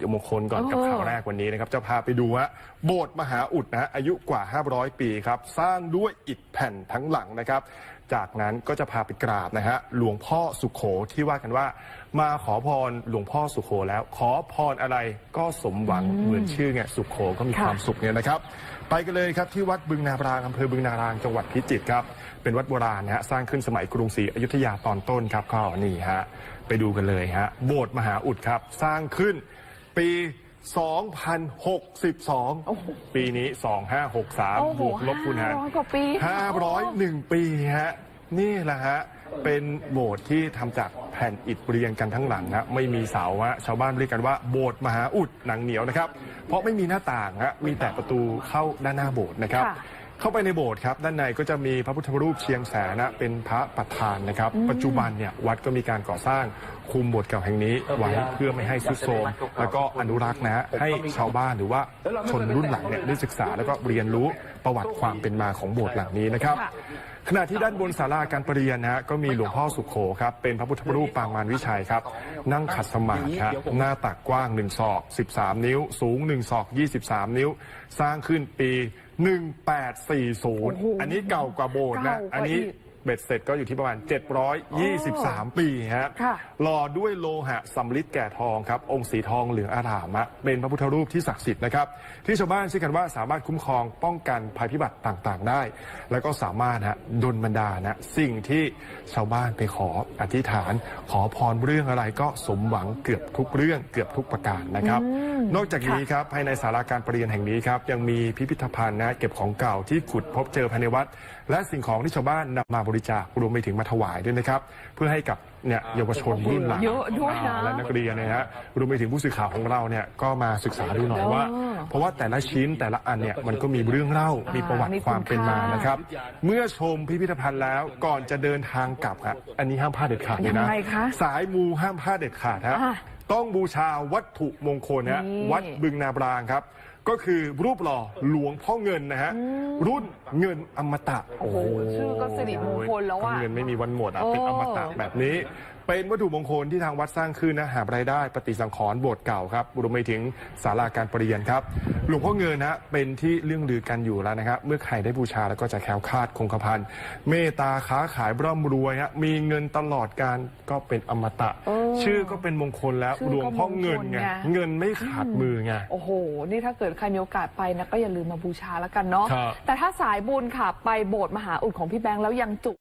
สิริมงคลก่อนกับโอ้ข่าวแรกวันนี้นะครับจะพาไปดูฮะโบสถ์มหาอุดนะฮะอายุกว่า 500 ปีครับ สร้างด้วยอิฐแผ่นทั้งหลังนะครับ จากนั้นก็จะพาไปกราบนะฮะหลวงพ่อสุขโขที่ว่ากันว่า มาขอพรหลวงพ่อสุขโขแล้ว ขอพรอะไรก็สมหวังเหมือนชื่อไงสุขโขก็มีค่ะความสุขเนี่ยนะครับ ไปกันเลยครับที่วัดบึงนาบรางอำเภอบึงนารางจังหวัดพิจิตรครับเป็นวัดโบราณนะฮะสร้างขึ้นสมัยกรุงศรีอยุธยาตอนต้นครับก็นี่ฮะไปดูกันเลยฮะโบสถ์มหาอุดครับ สร้างขึ้น ปี 2062 ปีนี้ 2563โอ้โหบวกลบคูณหาร500กว่าปี501 ปีฮะนี่แหละฮะเป็นโบสถ์ที่ทำจากแผ่นอิฐเรียงกันทั้งหลังฮะไม่มีเสาฮะชาวบ้านเรียกกันว่าโบสถ์มหาอุดหนังเหนียวนะครับ เพราะไม่มีหน้าต่างฮะมีแต่ประตูเข้าด้านหน้าโบสถ์นะครับค่ะ เข้าไปในโบสถ์ครับด้านในก็จะมีพระพุทธรูปเชียงแสนะเป็นพระประธานนะครับ ปัจจุบันเนี่ยวัดก็มีการก่อสร้างคุมโบสถ์เก่าแห่งนี้ไว้เพื่อไม่ให้ทรุดโทรมแล้วก็อนุรักษ์นะฮะให้ชาวบ้านหรือว่าชนรุ่นหลังเนี่ยได้ศึกษาแล้วก็เรียนรู้ประวัติความเป็นมาของโบสถ์หลังนี้นะครับค่ะขณะที่ด้านบนศาลาการประเรียนนะฮะก็มีหลวงพ่อสุขโขครับเป็นพระพุทธรูปปางมารวิชัยครับ นั่งขัดสมาธิครับหน้าตักกว้าง1ศอก 13 นิ้ว สูง1ศอก 23 นิ้ว สร้างขึ้นปี 1840 อันนี้เก่ากว่าโบสถ์นะเก่ากว่าอันนี้อีก เบ็ดเสร็จก็อยู่ที่ประมาณ 723 ปีฮะค่ะหล่อด้วยโลหะสำริดแก่ทองครับ องค์สีทองเหลืองอารามอะเป็นพระพุทธรูปที่ศักดิ์สิทธิ์นะครับ ที่ชาวบ้านเชื่อกันว่าสามารถคุ้มครองป้องกันภัยพิบัติต่างๆ ได้ แล้วก็สามารถฮะดลบันดาลนะสิ่งที่ชาวบ้านไปขออธิษฐาน ขอพรเรื่องอะไรก็สมหวังเกือบทุกเรื่องเกือบทุกประการนะครับ นอกจากนี้ครับภายในศาลาการประเรียนแห่งนี้ครับยังมีพิพิธภัณฑ์นะเก็บของเก่าที่ขุดพบเจอภายในวัด และสิ่งของที่ชาวบ้านนำมาบริจาครวมไปถึงมาถวายด้วยนะครับ เพื่อให้กับเนี่ยเยาวชนรุ่นหลังเยอะด้วยนะอ่าและนักเรียนเนยฮะรวมไปถึงผู้สื่อข่าวของเราเนี่ยก็มาศึกษาดูหน่อยว่าอ๋อเพราะว่าแต่ละชิ้นแต่ละอันเนี่ยมันก็มีเรื่องเล่ามีประวัติมีความเป็นมาคุณค่านนะครับ เมื่อชมพิพิธภัณฑ์แล้วก่อนจะเดินทางกลับครับอันนี้ห้ามพลาดเด็ดขาดเลยนะยังไงคะสายมูห้ามพลาดเด็ดขาดฮะอะต้องบูชาวัตถุมงคลฮะนี่วัดบึงนาบรางครับ ก็คือรูปหล่อหลวงพ่อเงินนะฮะรุ่นเงินอมตะโอ้โหชื่อก็สิริมงคลแล้วอะเงินไม่มีวันหมดอะโอ้เป็นอมตะแบบนี้ เป็นวัตถุมงคลที่ทางวัดสร้างขึ้นนะหารายได้ปฏิสังขรณ์โบสถ์เก่าครับรวมไปถึงศาลาการประเรียนครับ หลวงพ่อเงินนะเป็นที่เรื่องลือกันอยู่แล้วนะครับ เมื่อใครได้บูชาแล้วก็จะแคล้วคลาดคงกระพันเมตตาค้าขายร่ำรวยฮะมีเงินตลอดการก็เป็นอมตะเออชื่อก็เป็นมงคลแล้วชื่อก็หลวงพ่อเงินไงมงคลไงเงินไม่ขาดมือไงโอ้โหนี่ถ้าเกิดใครมีโอกาสไปนะก็อย่าลืมมาบูชาแล้วกันเนาะ ครับ แต่ถ้าสายบุญค่ะ ไปโบสถ์มหาอุดของพี่แบงค์แล้วยังจุ